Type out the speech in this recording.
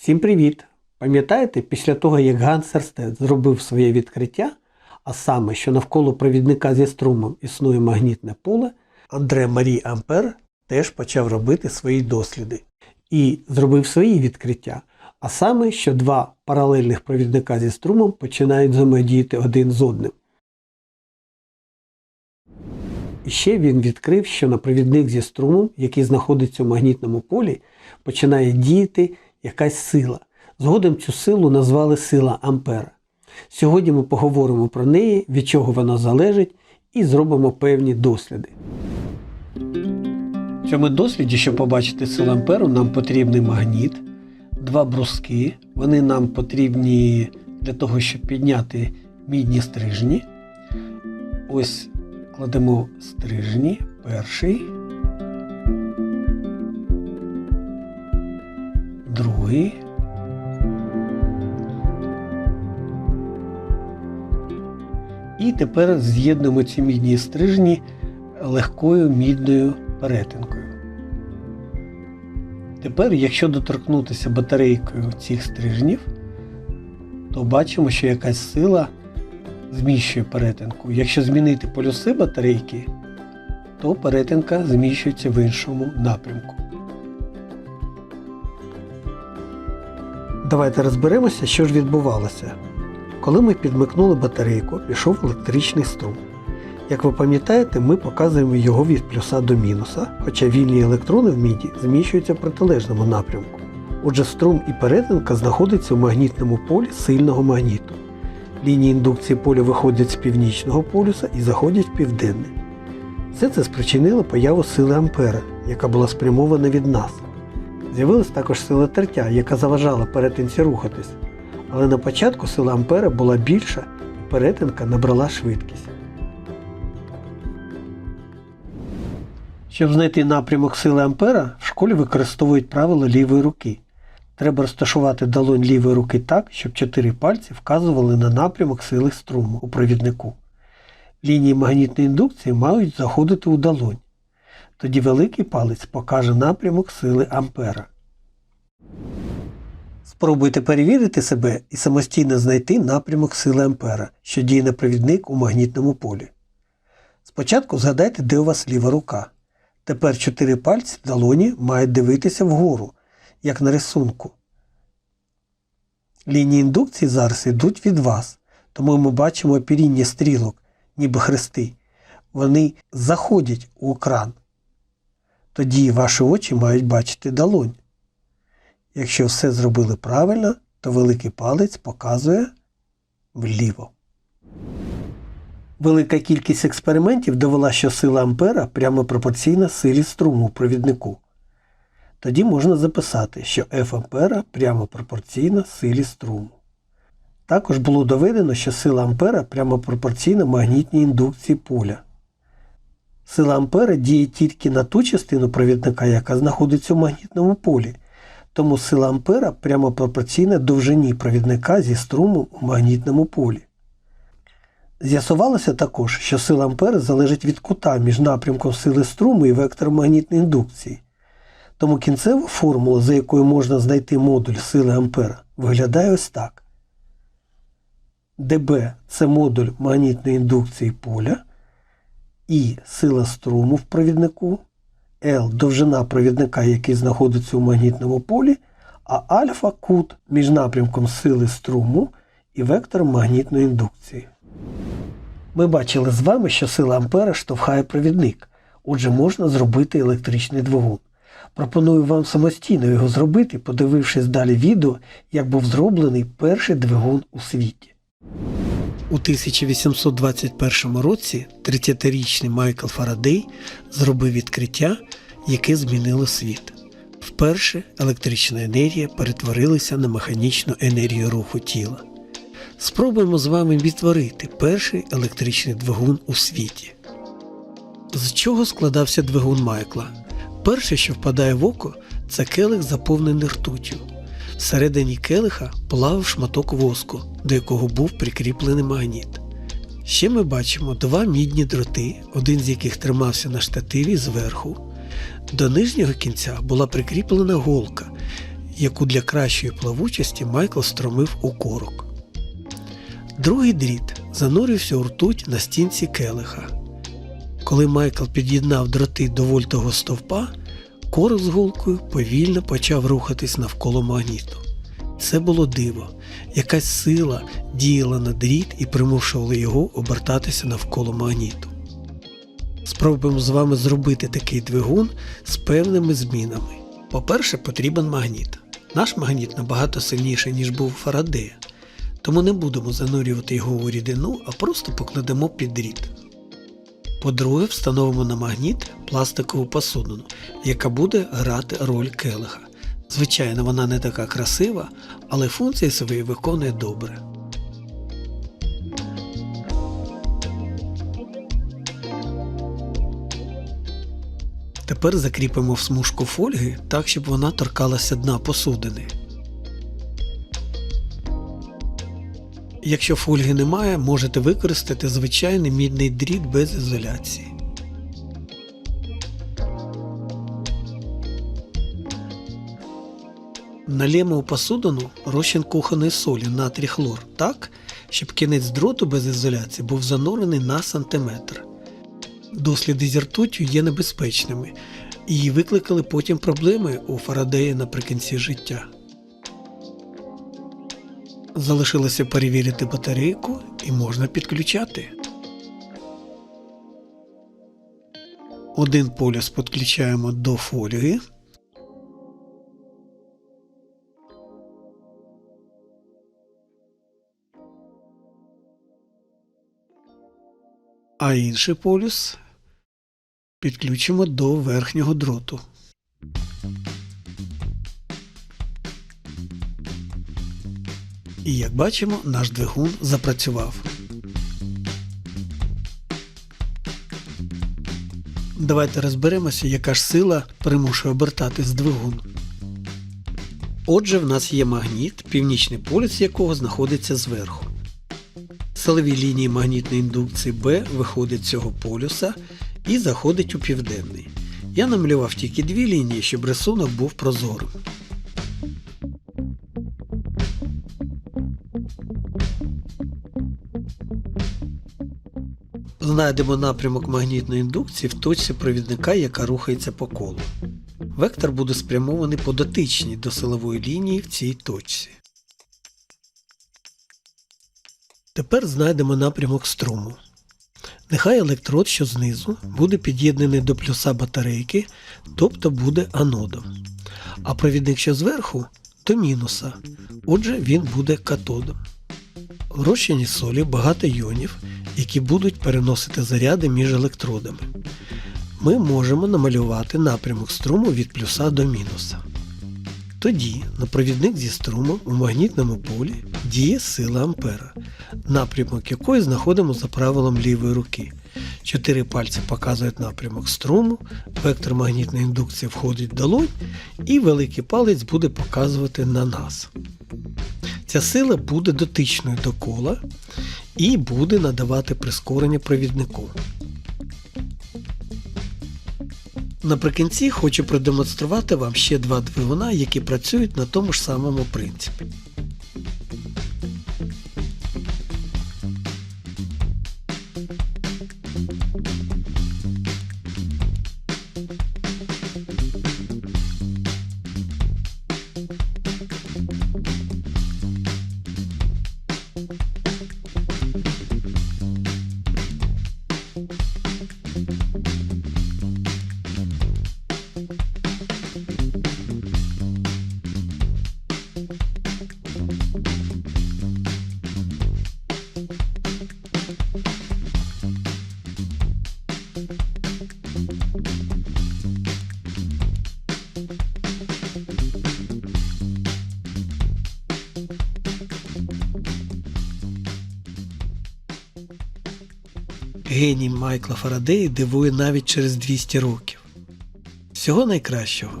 Всім привіт! Пам'ятаєте, після того, як Ганс Ерстед зробив своє відкриття, а саме, що навколо провідника зі струмом існує магнітне поле, Андре Марі Ампер теж почав робити свої досліди і зробив свої відкриття. А саме, що два паралельних провідника зі струмом починають взаємодіяти один з одним. І ще він відкрив, що на провідник зі струмом, який знаходиться у магнітному полі, починає діяти якась сила. Згодом цю силу назвали сила Ампера. Сьогодні ми поговоримо про неї, від чого вона залежить, і зробимо певні досліди. В цьому досліді, щоб побачити силу Амперу, нам потрібний магніт, два бруски. Вони нам потрібні для того, щоб підняти мідні стрижні. Ось кладемо стрижні, перший, другий. І тепер з'єднуємо ці мідні стрижні легкою мідною перетинкою. Тепер, якщо доторкнутися батарейкою цих стрижнів, то бачимо, що якась сила зміщує перетинку. Якщо змінити полюси батарейки, то перетинка зміщується в іншому напрямку. Давайте розберемося, що ж відбувалося. Коли ми підмикнули батарейку, пішов електричний струм. Як ви пам'ятаєте, ми показуємо його від плюса до мінуса, хоча вільні електрони в міді зміщуються в протилежному напрямку. Отже, струм і перетинка знаходяться у магнітному полі сильного магніту. Лінії індукції поля виходять з північного полюса і заходять в південний. Все це спричинило появу сили Ампера, яка була спрямована від нас. З'явилась також сила тертя, яка заважала перетинці рухатись. Але на початку сила Ампера була більша і перетинка набрала швидкість. Щоб знайти напрямок сили Ампера, в школі використовують правило лівої руки. Треба розташувати долонь лівої руки так, щоб чотири пальці вказували на напрямок сили струму у провіднику. Лінії магнітної індукції мають заходити у долонь. Тоді великий палець покаже напрямок сили Ампера. Спробуйте перевірити себе і самостійно знайти напрямок сили Ампера, що діє на провідник у магнітному полі. Спочатку згадайте, де у вас ліва рука. Тепер чотири пальці в долоні мають дивитися вгору, як на рисунку. Лінії індукції зараз йдуть від вас, тому ми бачимо опіріння стрілок, ніби хрести. Вони заходять у екран. Тоді ваші очі мають бачити долонь. Якщо все зробили правильно, то великий палець показує вліво. Велика кількість експериментів довела, що сила Ампера прямо пропорційна силі струму у провіднику. Тоді можна записати, що F Ампера прямо пропорційна силі струму. Також було доведено, що сила Ампера прямо пропорційна магнітній індукції поля. Сила Ампера діє тільки на ту частину провідника, яка знаходиться в магнітному полі, тому сила Ампера прямо пропорційна довжині провідника зі струмом у магнітному полі. З'ясувалося також, що сила Ампера залежить від кута між напрямком сили струму і вектором магнітної індукції. Тому кінцева формула, за якою можна знайти модуль сили Ампера, виглядає ось так. ДБ це модуль магнітної індукції поля, І сила струму в провіднику, L довжина провідника, який знаходиться у магнітному полі, а альфа кут між напрямком сили струму і вектором магнітної індукції. Ми бачили з вами, що сила Ампера штовхає провідник, отже можна зробити електричний двигун. Пропоную вам самостійно його зробити, подивившись далі відео, як був зроблений перший двигун у світі. У 1821 році 30-річний Майкл Фарадей зробив відкриття, яке змінило світ. Вперше електрична енергія перетворилася на механічну енергію руху тіла. Спробуємо з вами відтворити перший електричний двигун у світі. З чого складався двигун Майкла? Перше, що впадає в око, це келих, заповнений ртуттю. Всередині келиха плавав шматок воску, до якого був прикріплений магніт. Ще ми бачимо два мідні дроти, один з яких тримався на штативі зверху. До нижнього кінця була прикріплена голка, яку для кращої плавучості Майкл стромив у корок. Другий дріт занурився у ртуть на стінці келиха. Коли Майкл під'єднав дроти до вольтового стовпа, корок з голкою повільно почав рухатись навколо магніту. Це було диво. Якась сила діяла на дріт і примушувала його обертатися навколо магніту. Спробуємо з вами зробити такий двигун з певними змінами. По-перше, потрібен магніт. Наш магніт набагато сильніший, ніж був Фарадея, тому не будемо занурювати його у рідину, а просто покладемо під дріт. По-друге, встановимо на магніт пластикову посудину, яка буде грати роль келиха. Звичайно, вона не така красива, але функції свої виконує добре. Тепер закріпимо в смужку фольги так, щоб вона торкалася дна посудини. Якщо фольги немає, можете використати звичайний мідний дріт без ізоляції. Налємо у посудину розчин кухонної солі натрій хлор так, щоб кінець дроту без ізоляції був занурений на сантиметр. Досліди зі ртуттю є небезпечними і викликали потім проблеми у Фарадея наприкінці життя. Залишилося перевірити батарейку і можна підключати. Один полюс підключаємо до фольги. А інший полюс підключимо до верхнього дроту. І як бачимо, наш двигун запрацював. Давайте розберемося, яка ж сила примушує обертатись двигун. Отже, в нас є магніт, північний полюс якого знаходиться зверху. Силові лінії магнітної індукції Б виходять з цього полюса і заходить у південний. Я намалював тільки дві лінії, щоб рисунок був прозорим. Знайдемо напрямок магнітної індукції в точці провідника, яка рухається по колу. Вектор буде спрямований по дотичній до силової лінії в цій точці. Тепер знайдемо напрямок струму. Нехай електрод, що знизу, буде під'єднаний до плюса батарейки, тобто буде анодом. А провідник, що зверху, до мінуса, отже, він буде катодом. В розчині солі багато іонів, які будуть переносити заряди між електродами. Ми можемо намалювати напрямок струму від плюса до мінуса. Тоді на провідник зі струмом у магнітному полі діє сила Ампера, напрямок якої знаходимо за правилом лівої руки. Чотири пальці показують напрямок струму, вектор магнітної індукції входить в долонь, і великий палець буде показувати на нас. Ця сила буде дотичною до кола і буде надавати прискорення провіднику. Наприкінці хочу продемонструвати вам ще два двигуна, які працюють на тому ж самому принципі. Геній Майкла Фарадея дивує навіть через 200 років. Всього найкращого!